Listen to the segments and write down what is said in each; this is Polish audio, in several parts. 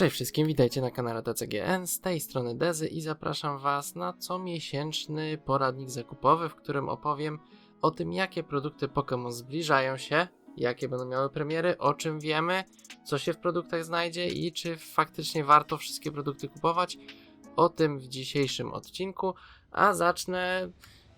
Cześć wszystkim, witajcie na kanale TCGN, z tej strony Dezy i zapraszam Was na comiesięczny poradnik zakupowy, w którym opowiem o tym, jakie produkty Pokémon zbliżają się, jakie będą miały premiery, o czym wiemy, co się w produktach znajdzie i czy faktycznie warto wszystkie produkty kupować. O tym w dzisiejszym odcinku, a zacznę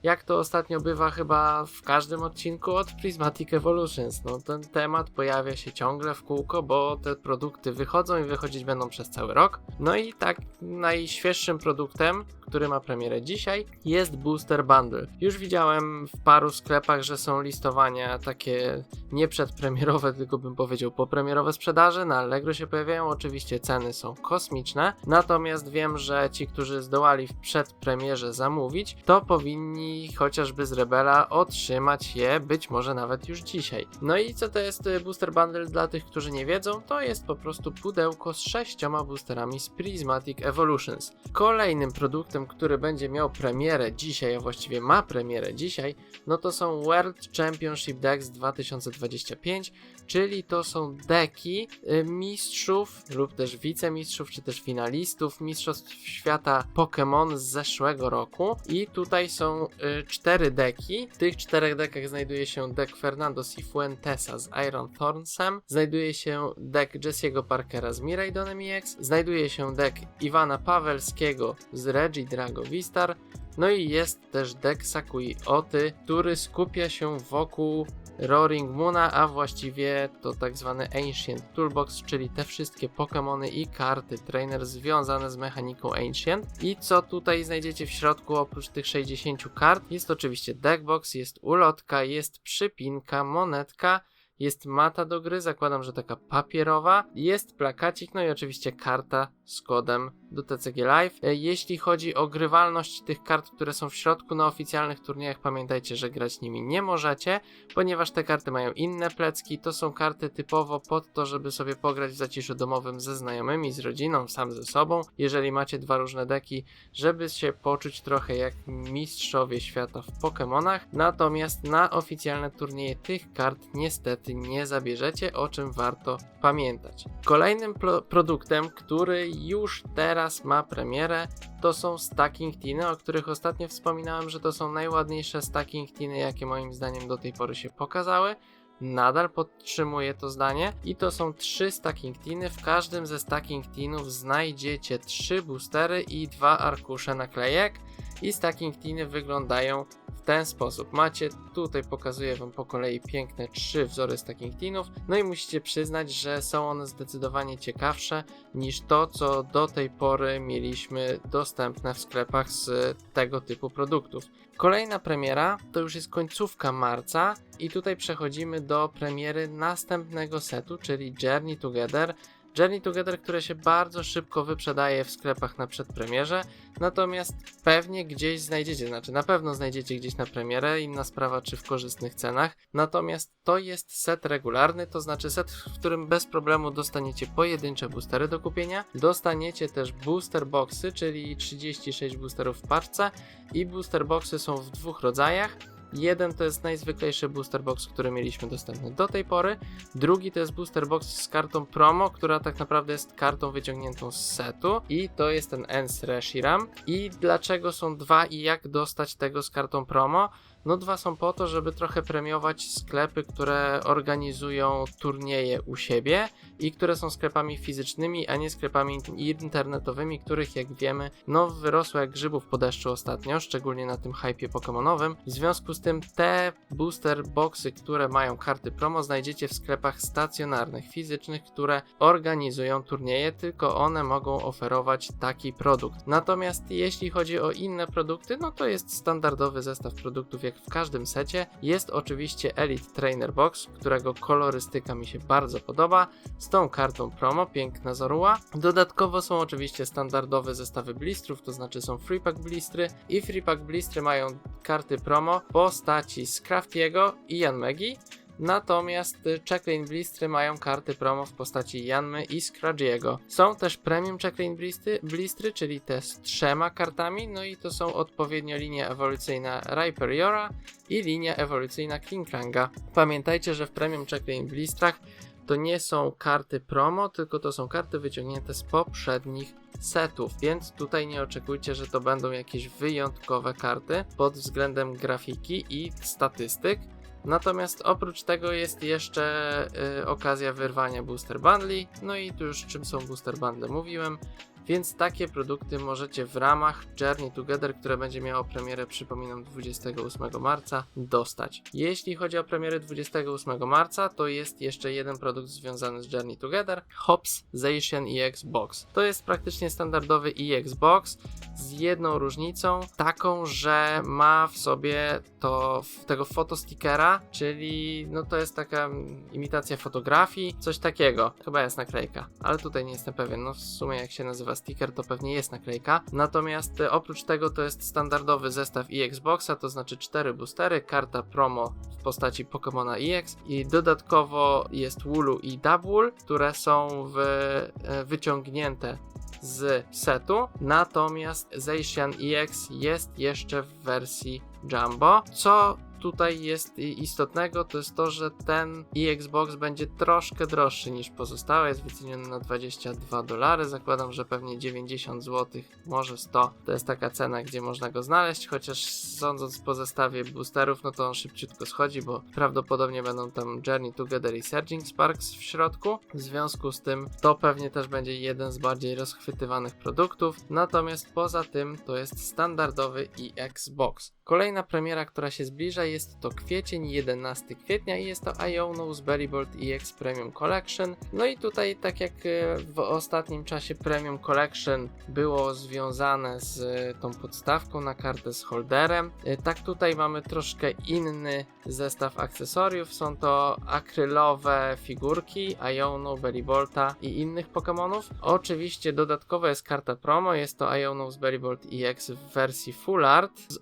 jak to ostatnio bywa chyba w każdym odcinku od Prismatic Evolutions. No ten temat pojawia się ciągle w kółko, bo te produkty wychodzą i wychodzić będą przez cały rok. No i tak najświeższym produktem, który ma premierę dzisiaj, jest Booster Bundle. Już widziałem w paru sklepach, że są listowania takie nie przedpremierowe, tylko bym powiedział popremierowe sprzedaże. Na Allegro się pojawiają, oczywiście ceny są kosmiczne. Natomiast wiem, że ci, którzy zdołali w przedpremierze zamówić, to powinni chociażby z Rebela otrzymać je być może nawet już dzisiaj. No i co to jest y, Booster Bundle dla tych, którzy nie wiedzą? To jest po prostu pudełko z sześcioma boosterami z Prismatic Evolutions. Kolejnym produktem, który będzie miał premierę dzisiaj, a właściwie ma premierę dzisiaj, no to są World Championship Decks 2025, czyli to są deki y, mistrzów lub też wicemistrzów, czy też finalistów Mistrzostw Świata Pokémon z zeszłego roku. I tutaj są y, cztery deki. W tych czterech dekach znajduje się deck Fernando Cifuentesa z Iron Thornsem, znajduje się deck Jesse'ego Parkera z Miraidonem EX, znajduje się deck Iwana Pawelskiego z Regi Drago Vistar, no i jest też deck Sakui Oty, który skupia się wokół Roaring Moona, a właściwie to tak zwany Ancient Toolbox, czyli te wszystkie Pokémony i karty trainer związane z mechaniką Ancient. I co tutaj znajdziecie w środku oprócz tych 60 kart? Jest oczywiście deckbox, jest ulotka, jest przypinka, monetka, jest mata do gry, zakładam, że taka papierowa, jest plakacik, no i oczywiście karta z kodem do TCG Live. E, Jeśli chodzi o grywalność tych kart, które są w środku na oficjalnych turniejach, pamiętajcie, że grać nimi nie możecie, ponieważ te karty mają inne plecki. To są karty typowo pod to, żeby sobie pograć w zaciszu domowym ze znajomymi, z rodziną, sam ze sobą. Jeżeli macie dwa różne deki, żeby się poczuć trochę jak mistrzowie świata w Pokémonach. Natomiast na oficjalne turnieje tych kart niestety nie zabierzecie, o czym warto pamiętać. Kolejnym pro- produktem, który już teraz ma premierę, to są stacking tiny, o których ostatnio wspominałem, że to są najładniejsze stacking tiny, jakie moim zdaniem do tej pory się pokazały. Nadal podtrzymuję to zdanie i to są trzy stacking tiny. W każdym ze stacking tinów znajdziecie trzy boostery i dwa arkusze naklejek i stacking tiny wyglądają ten sposób. Macie tutaj pokazuję wam po kolei piękne trzy wzory stacking tinów. No i musicie przyznać, że są one zdecydowanie ciekawsze niż to, co do tej pory mieliśmy dostępne w sklepach z tego typu produktów. Kolejna premiera to już jest końcówka marca i tutaj przechodzimy do premiery następnego setu, czyli Journey Together. Journey Together, które się bardzo szybko wyprzedaje w sklepach na przedpremierze, natomiast pewnie gdzieś znajdziecie, znaczy na pewno znajdziecie gdzieś na premierę, inna sprawa czy w korzystnych cenach. Natomiast to jest set regularny, to znaczy set, w którym bez problemu dostaniecie pojedyncze boostery do kupienia, dostaniecie też booster boxy, czyli 36 boosterów w paczce i booster boxy są w dwóch rodzajach. Jeden to jest najzwyklejszy booster box, który mieliśmy dostępny do tej pory. Drugi to jest booster box z kartą promo, która tak naprawdę jest kartą wyciągniętą z setu. I to jest ten Ens Reshiram. I dlaczego są dwa i jak dostać tego z kartą promo? No dwa są po to, żeby trochę premiować sklepy, które organizują turnieje u siebie i które są sklepami fizycznymi, a nie sklepami internetowymi, których jak wiemy, no wyrosło jak grzybów po deszczu ostatnio, szczególnie na tym hypie pokemonowym. W związku z tym te booster boxy, które mają karty promo, znajdziecie w sklepach stacjonarnych, fizycznych, które organizują turnieje, tylko one mogą oferować taki produkt. Natomiast jeśli chodzi o inne produkty, no to jest standardowy zestaw produktów jak w każdym secie. Jest oczywiście Elite Trainer Box, którego kolorystyka mi się bardzo podoba, z tą kartą promo, piękna Zorua. Dodatkowo są oczywiście standardowe zestawy blistrów, to znaczy są Freepack blistry i Freepack blistry mają karty promo postaci Scraftiego i Yanmegi. Natomiast y, Checklane Blistry mają karty promo w postaci Janmy i Scraggiego. Są też Premium Checklane Blistry, blistry, czyli te z trzema kartami, no i to są odpowiednio linia ewolucyjna Rhyperiora i linia ewolucyjna Kingkranga. Pamiętajcie, że w Premium Checklane Blistrach to nie są karty promo, tylko to są karty wyciągnięte z poprzednich setów, więc tutaj nie oczekujcie, że to będą jakieś wyjątkowe karty pod względem grafiki i statystyk. Natomiast oprócz tego jest jeszcze y, okazja wyrwania booster bundli, no i tu już czym są booster bundle mówiłem, więc takie produkty możecie w ramach Journey Together, które będzie miało premierę, przypominam, 28 marca, dostać. Jeśli chodzi o premierę 28 marca, to jest jeszcze jeden produkt związany z Journey Together, Hops Zation EX Box. To jest praktycznie standardowy EX Box z jedną różnicą, taką, że ma w sobie to tego fotostickera, czyli no to jest taka imitacja fotografii, coś takiego. Chyba jest naklejka, ale tutaj nie jestem pewien. No w sumie jak się nazywa sticker, to pewnie jest naklejka. Natomiast e, oprócz tego to jest standardowy zestaw Xboxa, to znaczy 4 boostery, karta promo w postaci Pokemona EX i dodatkowo jest Woolu i Dubwool, które są w, e, wyciągnięte z setu, natomiast Zacian EX jest jeszcze w wersji Jumbo, co tutaj jest istotnego, to jest to, że ten Xbox będzie troszkę droższy niż pozostałe. Jest wyceniony na 22 dolary. Zakładam, że pewnie 90 zł, może 100. To jest taka cena, gdzie można go znaleźć, chociaż sądząc po zestawie boosterów, no to on szybciutko schodzi, bo prawdopodobnie będą tam Journey Together i Surging Sparks w środku. W związku z tym to pewnie też będzie jeden z bardziej rozchwytywanych produktów. Natomiast poza tym to jest standardowy Xbox. Kolejna premiera, która się zbliża jest to kwiecień, 11 kwietnia i jest to Iono's Berrybolt EX Premium Collection. No i tutaj, tak jak e, w ostatnim czasie Premium Collection było związane z e, tą podstawką na kartę z holderem, e, tak tutaj mamy troszkę inny zestaw akcesoriów. Są to akrylowe figurki Iono, Berrybolta i innych Pokémonów. Oczywiście dodatkowo jest karta promo, jest to Iono's Berrybolt EX w wersji Full Art z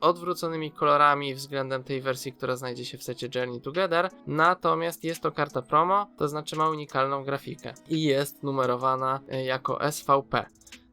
odwróconymi kolorami względem tej wersji, która znajdzie się w secie Journey Together. Natomiast jest to karta promo, to znaczy ma unikalną grafikę i jest numerowana e, jako SVP.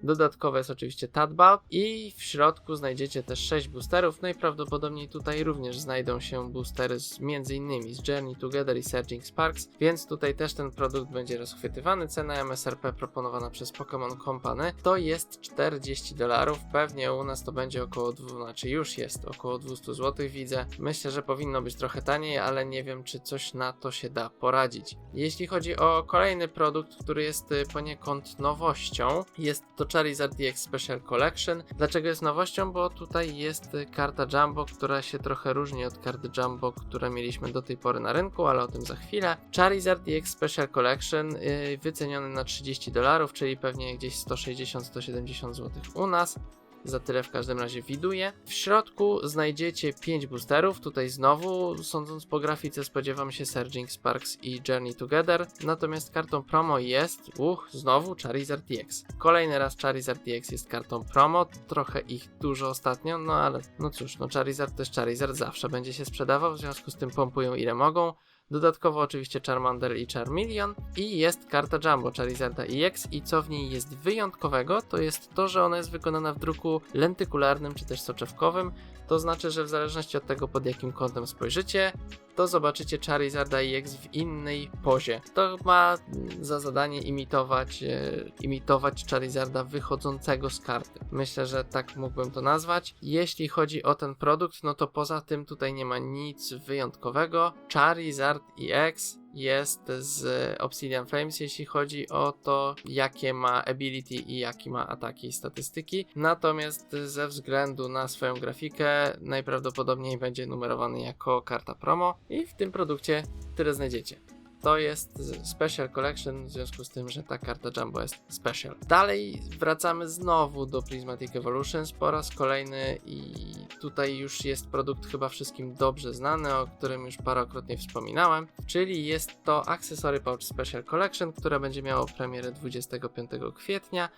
Dodatkowe jest oczywiście Tadbot i w środku znajdziecie też 6 boosterów. Najprawdopodobniej tutaj również znajdą się boostery z m.in. z Journey Together i Surging Sparks, więc tutaj też ten produkt będzie rozchwytywany. Cena MSRP proponowana przez Pokémon Company to jest 40 dolarów. Pewnie u nas to będzie około, znaczy już jest około 200 zł widzę. Myślę, że powinno być trochę taniej, ale nie wiem czy coś na to się da poradzić. Jeśli chodzi o kolejny produkt, który jest y, poniekąd nowością, jest to Charizard DX Special Collection. Dlaczego jest nowością? Bo tutaj jest karta Jumbo, która się trochę różni od karty Jumbo, które mieliśmy do tej pory na rynku, ale o tym za chwilę. Charizard DX Special Collection yy, wyceniony na 30 dolarów, czyli pewnie gdzieś 160-170 zł u nas za tyle w każdym razie widuję. W środku znajdziecie 5 boosterów, tutaj znowu, sądząc po grafice, spodziewam się Surging Sparks i Journey Together, natomiast kartą promo jest, uch, znowu Charizard DX. Kolejny raz Charizard DX jest kartą promo, trochę ich dużo ostatnio, no ale no cóż, no Charizard też Charizard zawsze będzie się sprzedawał, w związku z tym pompują ile mogą. Dodatkowo oczywiście Charmander i Charmeleon i jest karta Jumbo Charizarda EX i co w niej jest wyjątkowego to jest to, że ona jest wykonana w druku lentykularnym czy też soczewkowym, to znaczy, że w zależności od tego pod jakim kątem spojrzycie, to zobaczycie Charizarda EX w innej pozie. To ma za zadanie imitować, e, imitować Charizarda wychodzącego z karty. Myślę, że tak mógłbym to nazwać. Jeśli chodzi o ten produkt, no to poza tym tutaj nie ma nic wyjątkowego. Charizard EX jest z Obsidian Flames, jeśli chodzi o to, jakie ma ability i jakie ma ataki i statystyki. Natomiast ze względu na swoją grafikę, najprawdopodobniej będzie numerowany jako karta promo i w tym produkcie tyle znajdziecie. To jest Special Collection, w związku z tym, że ta karta Jumbo jest Special. Dalej wracamy znowu do Prismatic Evolutions po raz kolejny i tutaj już jest produkt chyba wszystkim dobrze znany, o którym już parokrotnie wspominałem, czyli jest to Accessory Pouch Special Collection, które będzie miało premierę 25 kwietnia.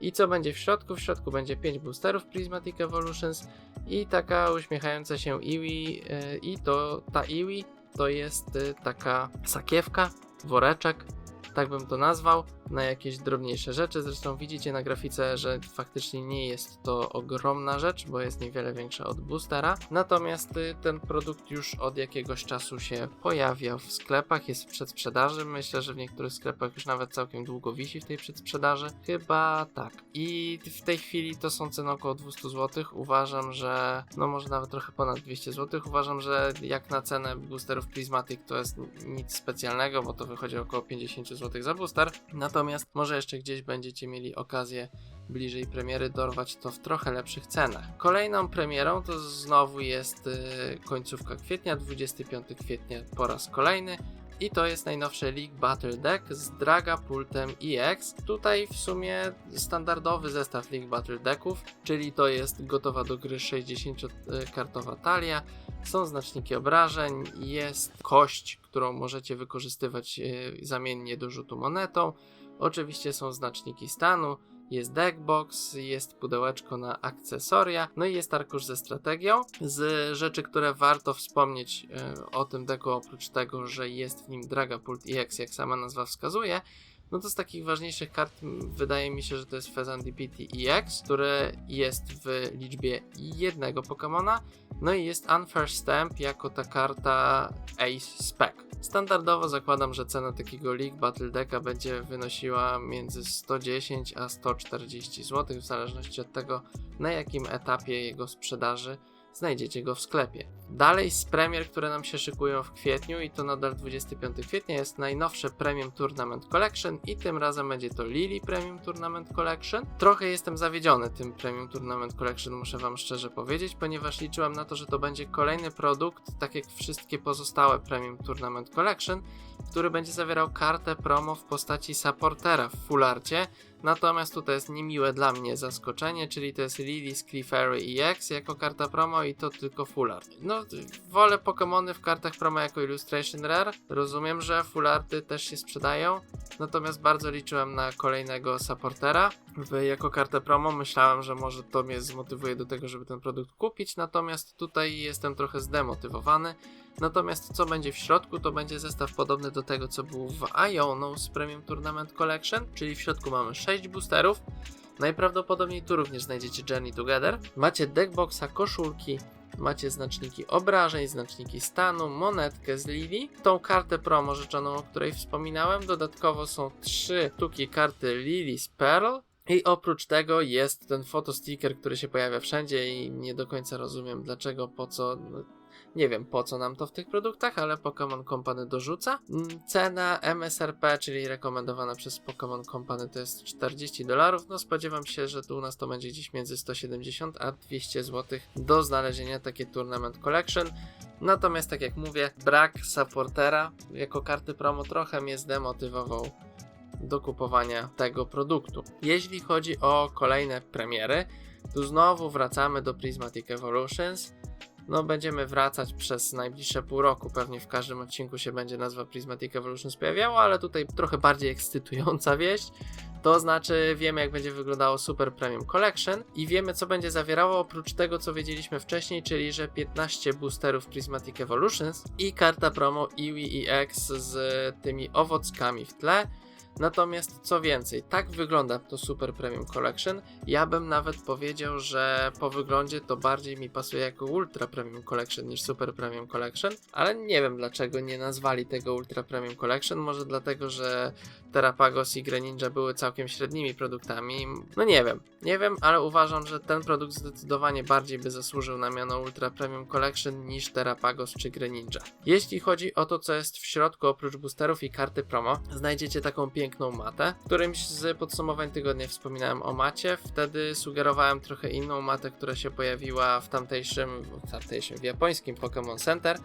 I co będzie w środku? W środku będzie 5 boosterów Prismatic Evolutions i taka uśmiechająca się Iwi yy, i to ta Iwi to jest y, taka sakiewka, woreczek, tak bym to nazwał, na jakieś drobniejsze rzeczy. Zresztą widzicie na grafice, że faktycznie nie jest to ogromna rzecz, bo jest niewiele większa od boostera. Natomiast y, ten produkt już od jakiegoś czasu się pojawia w sklepach, jest w przedsprzedaży. Myślę, że w niektórych sklepach już nawet całkiem długo wisi w tej przedsprzedaży. Chyba tak. I w tej chwili to są ceny około 200 zł. Uważam, że no może nawet trochę ponad 200 zł. Uważam, że jak na cenę boosterów Prismatic to jest nic specjalnego, bo to wychodzi około 50 zł za booster. Natomiast może jeszcze gdzieś będziecie mieli okazję bliżej premiery dorwać to w trochę lepszych cenach. Kolejną premierą to znowu jest y, końcówka kwietnia, 25 kwietnia po raz kolejny. I to jest najnowszy League Battle Deck z Dragapultem EX. Tutaj w sumie standardowy zestaw League Battle Decków, czyli to jest gotowa do gry 60-kartowa talia, są znaczniki obrażeń, jest kość, którą możecie wykorzystywać yy, zamiennie do rzutu monetą. Oczywiście są znaczniki stanu, jest deckbox, jest pudełeczko na akcesoria, no i jest arkusz ze strategią. Z rzeczy, które warto wspomnieć e, o tym deku, oprócz tego, że jest w nim Dragapult EX, jak sama nazwa wskazuje, no to z takich ważniejszych kart wydaje mi się, że to jest Fezandipity EX, który jest w liczbie jednego Pokemona, no i jest Unfair Stamp jako ta karta Ace Spec. Standardowo zakładam, że cena takiego League Battle Decka będzie wynosiła między 110 a 140 zł, w zależności od tego na jakim etapie jego sprzedaży znajdziecie go w sklepie. Dalej z premier, które nam się szykują w kwietniu i to nadal 25 kwietnia jest najnowsze Premium Tournament Collection i tym razem będzie to Lily Premium Tournament Collection. Trochę jestem zawiedziony tym Premium Tournament Collection, muszę wam szczerze powiedzieć, ponieważ liczyłem na to, że to będzie kolejny produkt, tak jak wszystkie pozostałe Premium Tournament Collection, który będzie zawierał kartę promo w postaci supportera w Fullarcie, Natomiast tutaj jest niemiłe dla mnie zaskoczenie, czyli to jest Lily's Clefairy EX jako karta promo i to tylko Full Art. No, wolę Pokémony w kartach promo jako Illustration Rare. Rozumiem, że Full Arty też się sprzedają, natomiast bardzo liczyłem na kolejnego supportera jako kartę promo. Myślałem, że może to mnie zmotywuje do tego, żeby ten produkt kupić, natomiast tutaj jestem trochę zdemotywowany. Natomiast co będzie w środku, to będzie zestaw podobny do tego, co był w Iono z Premium Tournament Collection, czyli w środku mamy 6 boosterów. Najprawdopodobniej tu również znajdziecie Journey Together. Macie deckboxa, koszulki, macie znaczniki obrażeń, znaczniki stanu, monetkę z Lili, tą kartę promo rzeczoną, o której wspominałem. Dodatkowo są trzy sztuki karty Lily's Pearl, i oprócz tego jest ten fotosticker, który się pojawia wszędzie i nie do końca rozumiem dlaczego, po co. No, nie wiem po co nam to w tych produktach, ale Pokémon Company dorzuca. Mm, Cena MSRP, czyli rekomendowana przez Pokémon Company to jest 40 dolarów. No spodziewam się, że tu u nas to będzie gdzieś między 170 a 200 zł do znalezienia takie Tournament Collection. Natomiast tak jak mówię, brak supportera jako karty promo trochę mnie zdemotywował do kupowania tego produktu. Jeśli chodzi o kolejne premiery, tu znowu wracamy do Prismatic Evolutions. No, będziemy wracać przez najbliższe pół roku. Pewnie w każdym odcinku się będzie nazwa Prismatic Evolutions pojawiała, ale tutaj trochę bardziej ekscytująca wieść. To znaczy, wiemy, jak będzie wyglądało Super Premium Collection i wiemy, co będzie zawierało oprócz tego, co wiedzieliśmy wcześniej, czyli że 15 boosterów Prismatic Evolutions i karta promo Eevee EX z tymi owockami w tle. Natomiast co więcej, tak wygląda to Super Premium Collection. Ja bym nawet powiedział, że po wyglądzie to bardziej mi pasuje jako Ultra Premium Collection niż Super Premium Collection, ale nie wiem dlaczego nie nazwali tego Ultra Premium Collection. Może dlatego, że Terrapagos i Greninja były całkiem średnimi produktami. No nie wiem, nie wiem, ale uważam, że ten produkt zdecydowanie bardziej by zasłużył na miano Ultra Premium Collection niż Terrapagos czy Greninja. Jeśli chodzi o to, co jest w środku oprócz boosterów i karty promo, znajdziecie taką piękną matę. W którymś z podsumowań tygodnia wspominałem o macie. Wtedy sugerowałem trochę inną matę, która się pojawiła w tamtejszym, w tamtejszym, w japońskim Pokémon Center.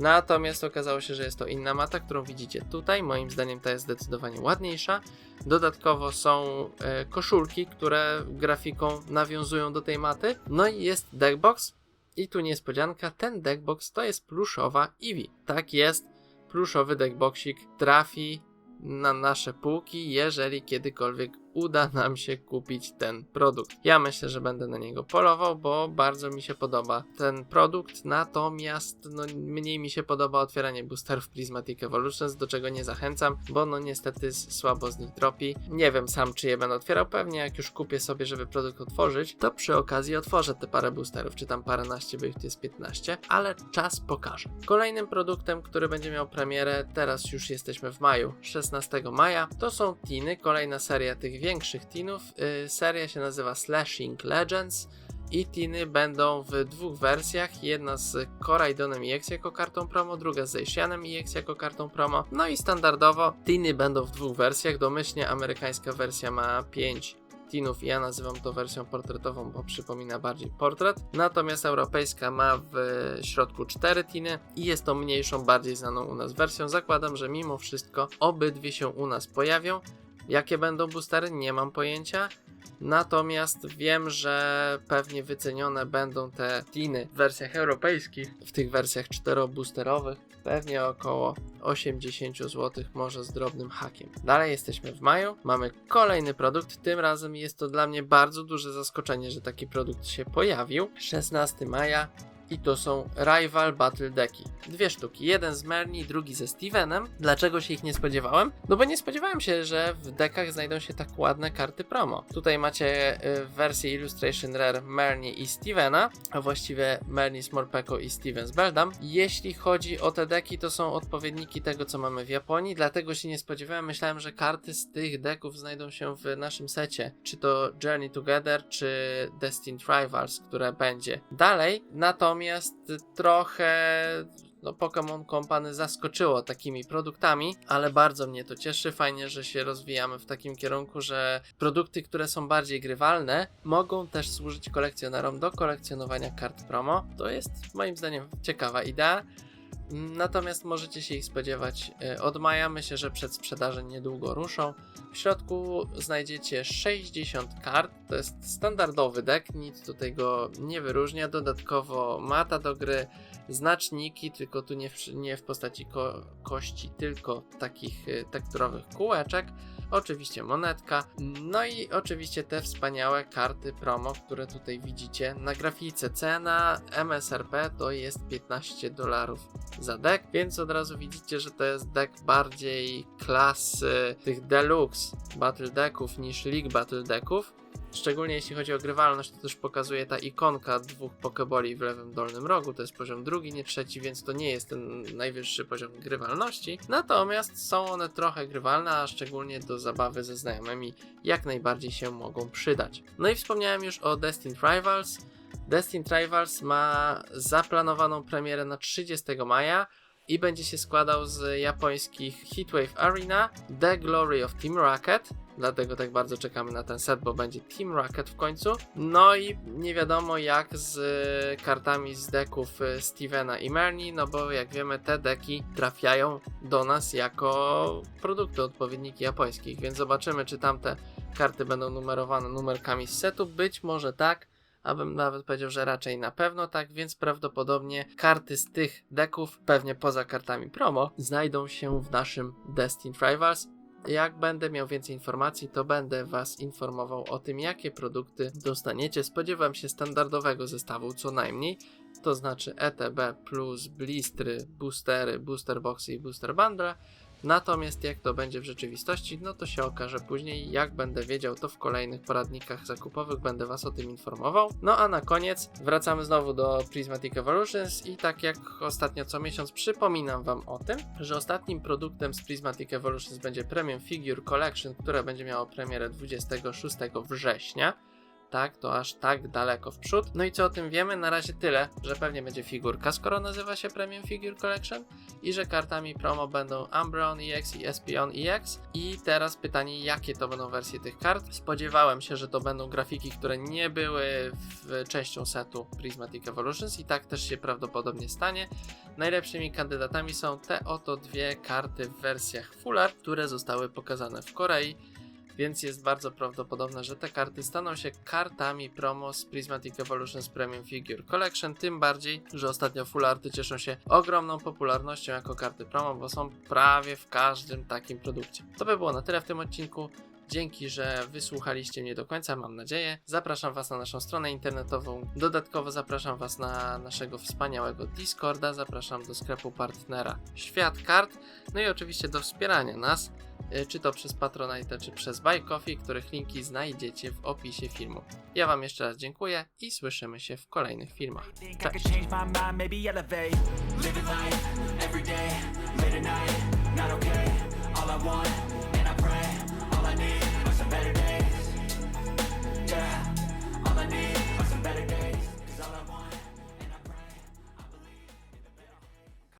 Natomiast okazało się, że jest to inna mata, którą widzicie tutaj. Moim zdaniem ta jest zdecydowanie ładniejsza. Dodatkowo są e, koszulki, które grafiką nawiązują do tej maty. No i jest deckbox. I tu niespodzianka, ten deckbox to jest pluszowa Eevee. Tak jest, pluszowy deckboxik trafi na nasze półki, jeżeli kiedykolwiek uda nam się kupić ten produkt. Ja myślę, że będę na niego polował, bo bardzo mi się podoba ten produkt, natomiast no, mniej mi się podoba otwieranie boosterów Prismatic Evolutions, do czego nie zachęcam, bo no niestety słabo z nich dropi. Nie wiem sam, czy je będę otwierał, pewnie jak już kupię sobie, żeby produkt otworzyć, to przy okazji otworzę te parę boosterów, czy tam paręnaście, bo ich jest 15, ale czas pokaże. Kolejnym produktem, który będzie miał premierę, teraz już jesteśmy w maju, 16 maja, to są Tiny, kolejna seria tych większych Tinów. Yy, seria się nazywa Slashing Legends. I Tiny będą w dwóch wersjach. Jedna z Koraidonem EX jako kartą promo, druga z Zeishianem EX jako kartą promo. No i standardowo Tiny będą w dwóch wersjach. Domyślnie amerykańska wersja ma 5 Tinów. Ja nazywam to wersją portretową, bo przypomina bardziej portret. Natomiast europejska ma w środku 4 Tiny i jest to mniejszą, bardziej znaną u nas wersją. Zakładam, że mimo wszystko obydwie się u nas pojawią. Jakie będą boostery? Nie mam pojęcia. Natomiast wiem, że pewnie wycenione będą te tiny w wersjach europejskich, w tych wersjach 4-boosterowych, pewnie około 80 zł, może z drobnym hakiem. Dalej jesteśmy w maju, mamy kolejny produkt, tym razem jest to dla mnie bardzo duże zaskoczenie, że taki produkt się pojawił. 16 maja i to są Rival Battle Decki. Dwie sztuki, jeden z Merni, drugi ze Stevenem. Dlaczego się ich nie spodziewałem? No bo nie spodziewałem się, że w dekach znajdą się tak ładne karty promo. Tutaj macie y, wersję Illustration Rare Merni i Stevena, a właściwie Merni z Morpeko i Steven z Beldam. Jeśli chodzi o te deki, to są odpowiedniki tego, co mamy w Japonii, dlatego się nie spodziewałem. Myślałem, że karty z tych deków znajdą się w naszym secie, czy to Journey Together, czy Destined Rivals, które będzie dalej. Natomiast trochę no, Pokémon Company zaskoczyło takimi produktami, ale bardzo mnie to cieszy. Fajnie, że się rozwijamy w takim kierunku, że produkty, które są bardziej grywalne, mogą też służyć kolekcjonerom do kolekcjonowania kart promo. To jest moim zdaniem ciekawa idea. Natomiast możecie się ich spodziewać e, od maja. Myślę, że przedsprzedaże niedługo ruszą. W środku znajdziecie 60 kart. To jest standardowy deck, nic tutaj go nie wyróżnia. Dodatkowo mata do gry, znaczniki, tylko tu nie w, nie w postaci ko kości, tylko takich y, tekturowych kółeczek. Oczywiście monetka. No i oczywiście te wspaniałe karty promo, które tutaj widzicie na grafice. Cena MSRP to jest 15 dolarów za deck, więc od razu widzicie, że to jest deck bardziej klasy tych deluxe battle decków niż League battle decków. Szczególnie jeśli chodzi o grywalność, to też pokazuje ta ikonka dwóch pokeboli w lewym dolnym rogu. To jest poziom drugi, nie trzeci, więc to nie jest ten najwyższy poziom grywalności. Natomiast są one trochę grywalne, a szczególnie do zabawy ze znajomymi jak najbardziej się mogą przydać. No i wspomniałem już o Destined Rivals. Destined Rivals ma zaplanowaną premierę na 30 maja i będzie się składał z japońskich Heatwave Arena, The Glory of Team Rocket, dlatego tak bardzo czekamy na ten set, bo będzie Team Rocket w końcu. No i nie wiadomo jak z kartami z deków y, Stevena i Merni, no bo jak wiemy te deki trafiają do nas jako produkty, odpowiedniki japońskich, więc zobaczymy czy tamte karty będą numerowane numerkami z setu, być może tak, abym nawet powiedział, że raczej na pewno tak, więc prawdopodobnie karty z tych deków, pewnie poza kartami promo, znajdą się w naszym Destined Rivals. Jak będę miał więcej informacji, to będę Was informował o tym, jakie produkty dostaniecie. Spodziewam się standardowego zestawu co najmniej, to znaczy ETB plus blistry, boostery, booster boxy i booster bundle. Natomiast jak to będzie w rzeczywistości, no to się okaże później. Jak będę wiedział, to w kolejnych poradnikach zakupowych będę Was o tym informował. No a na koniec wracamy znowu do Prismatic Evolutions i tak jak ostatnio co miesiąc przypominam Wam o tym, że ostatnim produktem z Prismatic Evolutions będzie Premium Figure Collection, które będzie miało premierę 26 września tak, to aż tak daleko w przód. No i co o tym wiemy? Na razie tyle, że pewnie będzie figurka, skoro nazywa się Premium Figure Collection i że kartami promo będą Umbreon EX i Espion EX. I teraz pytanie, jakie to będą wersje tych kart? Spodziewałem się, że to będą grafiki, które nie były w częścią setu Prismatic Evolutions i tak też się prawdopodobnie stanie. Najlepszymi kandydatami są te oto dwie karty w wersjach Full Art, które zostały pokazane w Korei więc jest bardzo prawdopodobne, że te karty staną się kartami promo z Prismatic Evolutions Premium Figure Collection, tym bardziej, że ostatnio full arty cieszą się ogromną popularnością jako karty promo, bo są prawie w każdym takim produkcie. To by było na tyle w tym odcinku. Dzięki, że wysłuchaliście mnie do końca, mam nadzieję. Zapraszam Was na naszą stronę internetową. Dodatkowo zapraszam Was na naszego wspaniałego Discorda. Zapraszam do sklepu partnera Świat Kart. No i oczywiście do wspierania nas, y, czy to przez Patronite, czy przez Buy Coffee, których linki znajdziecie w opisie filmu. Ja Wam jeszcze raz dziękuję i słyszymy się w kolejnych filmach. Cześć! yeah.